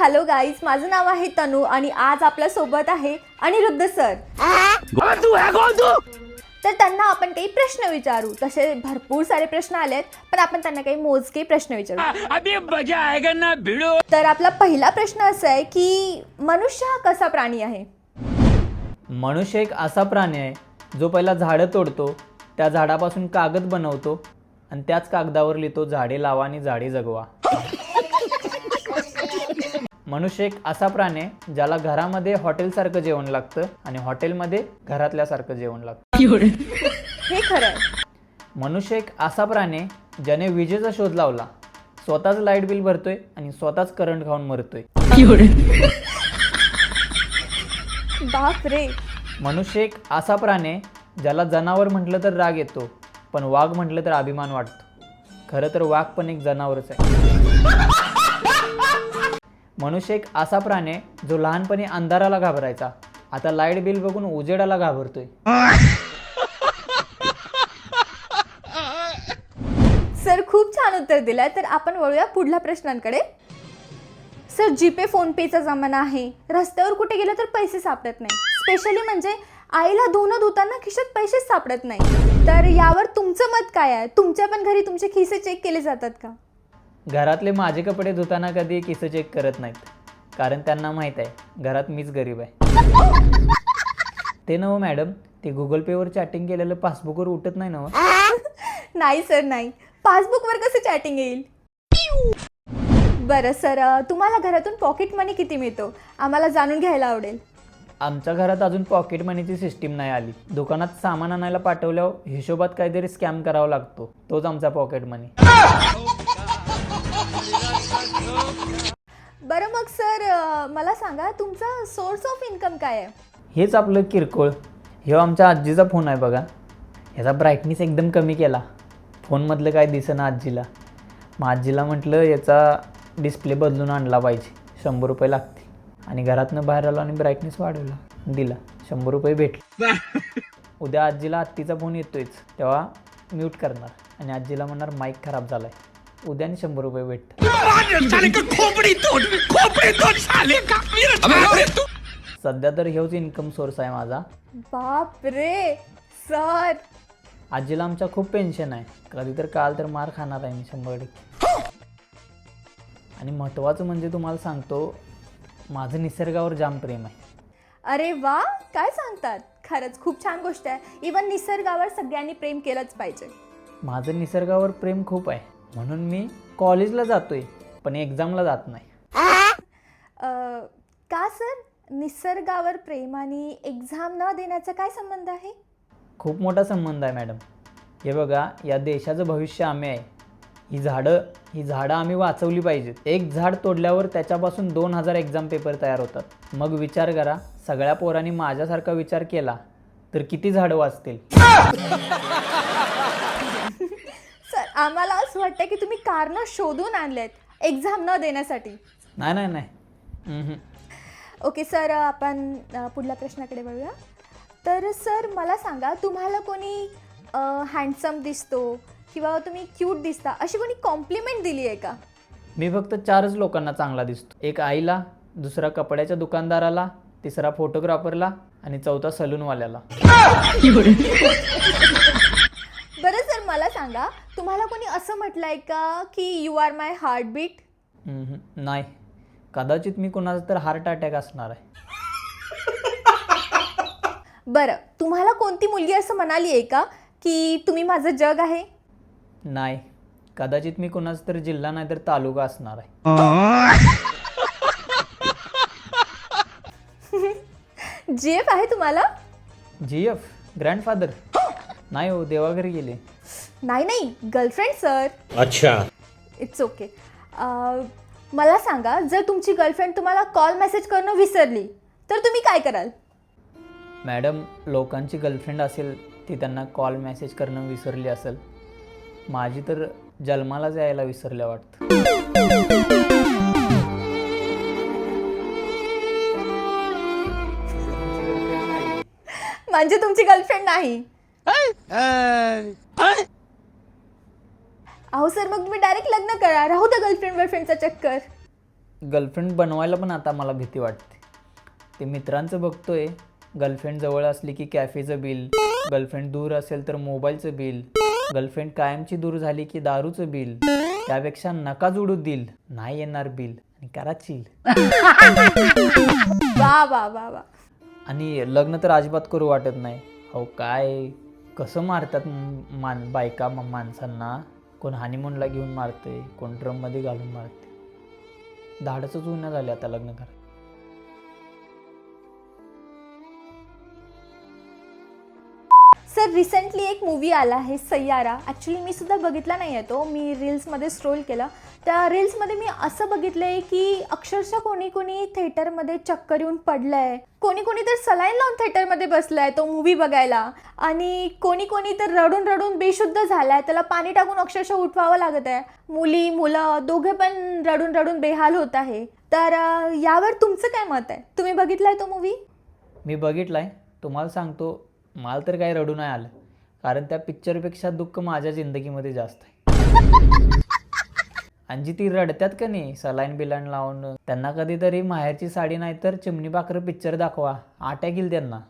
Hello guys माझं नाव आहे तनू आणि आज आपल्यासोबत आहे अनिरुद्ध सर. तर त्यांना आपण काही प्रश्न विचारू. तसे भरपूर सारे प्रश्न आलेत पण आपण त्यांना काही मोजके प्रश्न विचारू. अभी मजा आएगा ना भिड़ो! तर आपला पहिला प्रश्न असा आहे की मनुष्य हा कसा प्राणी आहे? मनुष्य एक असा प्राणी आहे जो पहिला झाडं तोडतो त्या झाडापासून कागद बनवतो आणि त्याच कागदावर लिहितो झाडे लावा आणि झाडे जगवा. मनुष्य एक असा प्राणी आहे ज्याला घरामध्ये हॉटेलसारखं जेवण लागतं आणि हॉटेलमध्ये घरातल्यासारखं जेवण लागतं. हे खरं आहे. मनुष्य एक असा प्राणी आहे ज्याने विजेचा शोध लावला स्वतःच लाइट बिल भरतोय आणि स्वतःच करंट खाऊन मरतोय. बाप रे. मनुष्य एक असा प्राणी आहे ज्याला जनावर म्हटलं तर राग येतो पण वाघ म्हटलं तर अभिमान वाटतो. खरं तर वाघ पण एक जनावरच आहे. मनुष्य एक असा प्राणी आहे जो लहानपणी अंधाराला घाबरायचा. आता लाइट बिल बघून उजेडाला घाबरतोय. सर खूप छान उत्तर दिलंय. तर आपण वळूया पुढल्या प्रश्नांकडे. सर जीपे फोन पेचा जमाना आहे. रस्त्यावर कुठे गेलं तर पैसे सापडत नाही. स्पेशली म्हणजे आईला धुणं धुताना खिशात पैसेच सापडत नाही. तर यावर तुमचं मत काय आहे? तुमच्या पण घरी तुमचे खिसे चेक केले जातात का? घरातले माझे कपडे धुताना कधी किस चेक करत नाहीत. कारण त्यांना माहीत आहे घरात मीच गरीब आहे. ते नव मॅडम ते गुगल पेवर चॅटिंग केलेलं पासबुकवर उठत नाही ना नाही सर नाही. पासबुकवर कसं चॅटिंग येईल? बरं सर तुम्हाला घरातून पॉकेट मनी किती मिळतो? आम्हाला जाणून घ्यायला आवडेल. आमच्या घरात अजून पॉकेट मनीची सिस्टीम नाही आली. दुकानात सामान आणायला पाठवल्यावर हिशोबात काहीतरी स्कॅम करावा लागतो. तोच आमचा पॉकेट मनी मग सर मला सांगा तुमचा सोर्स ऑफ इन्कम काय आहे? हेच आपलं किरकोळ. हे आमच्या आजीचा फोन आहे बघा. ह्याचा ब्राईटनेस एकदम कमी केला. फोनमधलं काय दिसेना आजीला. मग आजीला म्हटलं याचा डिस्प्ले बदलून आणला पाहिजे. शंभर रुपये लागते आणि घरातनं बाहेर आलो आणि ब्राईटनेस वाढवला. दिला. शंभर रुपये भेटले. उद्या आजीला आत्तीचा फोन येतोयच. तेव्हा म्यूट करणार. आणि आजीला म्हणणार माईक खराब झालाय. आहे आणि शंभर रुपये भेटतात साले का खोपड़ी तोड़ खोपड़ी तोड़ साले का? मेरा तू. सध्या तर हेच इन्कम सोर्स आहे माझा. बाप रे सर. आजीला आमच्या खूप पेन्शन आहे. कधी तर काल तर मार खाणार आहे मी शंभर टक्के. आणि महत्त्वाचं म्हणजे तुम्हाला सांगतो माझं निसर्गावर जाम प्रेम आहे. अरे वा काय सांगतात? खरंच खूप छान गोष्ट आहे. इवन निसर्गावर सगळ्यांनी प्रेम केलंच पाहिजे. माझं निसर्गावर प्रेम खूप आहे. म्हणून मी कॉलेजला जातोय पण एक्झामला जात नाही. अं, का सर? निसर्गावर प्रेम आणि एक्झाम न देण्याचा काय संबंध आहे? खूप मोठा संबंध आहे मॅडम. हे बघा या देशाचं भविष्य आम्ही आहे. ही झाडं ही झाडं आम्ही वाचवली पाहिजेत. एक झाड तोडल्यावर त्याच्यापासून दोन हजार एक्झाम पेपर तयार होतात. मग विचार करा सगळ्या पोरांनी माझ्यासारखा विचार केला तर किती झाडं वाचतील? आम्हाला असं वाटतं की तुम्ही कारणं शोधून आणलेत एक्झाम न देण्यासाठी. नाही नाही नाही. ओके सर आपण अ, पुढल्या प्रश्नाकडे वळूया. तर सर मला सांगा तुम्हाला कोणी हँडसम दिसतो किंवा तुम्ही क्यूट दिसता अशी कोणी कॉम्प्लिमेंट दिली आहे का? मी फक्त चारच लोकांना चांगला दिसतो. एक आईला दुसरा कपड्याच्या दुकानदाराला तिसरा फोटोग्राफरला आणि चौथा सलूनवाल्याला मला सांगा तुम्हाला कोणी असं म्हटलं आहे का की यू आर माय हार्टबीट. नाही. कदाचित मी कोणाचा तर हार्ट अटॅक असणार आहे. बरं तुम्हाला कोणती मुलगी असं म्हणाली आहे का की तुम्ही माझं जग आहे? नाही. कदाचित मी कोणाचा तर जिल्हा नाही तर तालुका असणार आहे. जी एफ आहे तुम्हाला? जी एफ? ग्रँडफादर नाही हो देवाघरी गेले. नाही नाही गर्लफ्रेंड सर अच्छा. इट्स ओके मला सांगा जर तुमची गर्लफ्रेंड तुम्हाला कॉल मेसेज करणं विसरली तर तुम्ही काय कराल? मॅडम लोकांची गर्लफ्रेंड असेल ती त्यांना कॉल मेसेज करणं विसरली असेल. माझी तर जन्मालाच यायला विसरल्या वाटतं. म्हणजे तुमची गर्लफ्रेंड नाही. अहो सर मग तुम्ही डायरेक्ट लग्न करा. राहू द्या गर्लफ्रेंड बॉयफ्रेंडचा चक्कर. गर्लफ्रेंड बनवायला पण आता मला भीती वाटते. ते मित्रांचं बघतोय. गर्लफ्रेंड जवळ असली की कॅफेचं बिल गर्लफ्रेंड दूर असेल तर मोबाईलचं बिल गर्लफ्रेंड कायमची दूर झाली की दारूचं बिल त्यापेक्षा नका जोडू दिल नाही येणार बिल आणि करा चिल वा वा वा वा. आणि लग्न तर अजिबात करू वाटत नाही. हो काय? कसं मारतात म- मान बायका म- माणसांना? कोण हानिमूनला घेऊन मारते कोण ड्रममध्ये घालून मारते धाडसच उन्हा झाले आता लग्न करा सर रिसेंटली एक मूवी आला आहे सय्यारा ॲक्च्युली मी सुद्धा बघितला नाही आहे तो. मी रील्समध्ये स्ट्रोल केला. त्या रील्समध्ये मी असं बघितलं आहे की अक्षरशः कोणी कोणी थिएटरमध्ये चक्कर येऊन पडलं आहे कोणी कोणी तर सलाईन लावून थिएटरमध्ये बसलं आहे तो मूवी बघायला. आणि कोणी कोणी तर रडून रडून बेशुद्ध झाला आहे त्याला पाणी टाकून अक्षरशः उठवावं लागत आहे. मुली मुलं दोघे पण रडून रडून बेहाल होत आहे. तर यावर तुमचं काय मत आहे? तुम्ही बघितला आहे तो मूवी मी बघितला आहे तुम्हाला सांगतो मला तर काही रडू नाही आलं. कारण त्या पिक्चरपेक्षा दुःख माझ्या जिंदगीमध्ये जास्त आहे. आणि जी ती रडत्यात का नाही सलाईन बिलाईन लावून त्यांना कधीतरी माहेरची साडी नाही तर चिमणी पाखरं पिक्चर दाखवा. आट्या गेल त्यांना.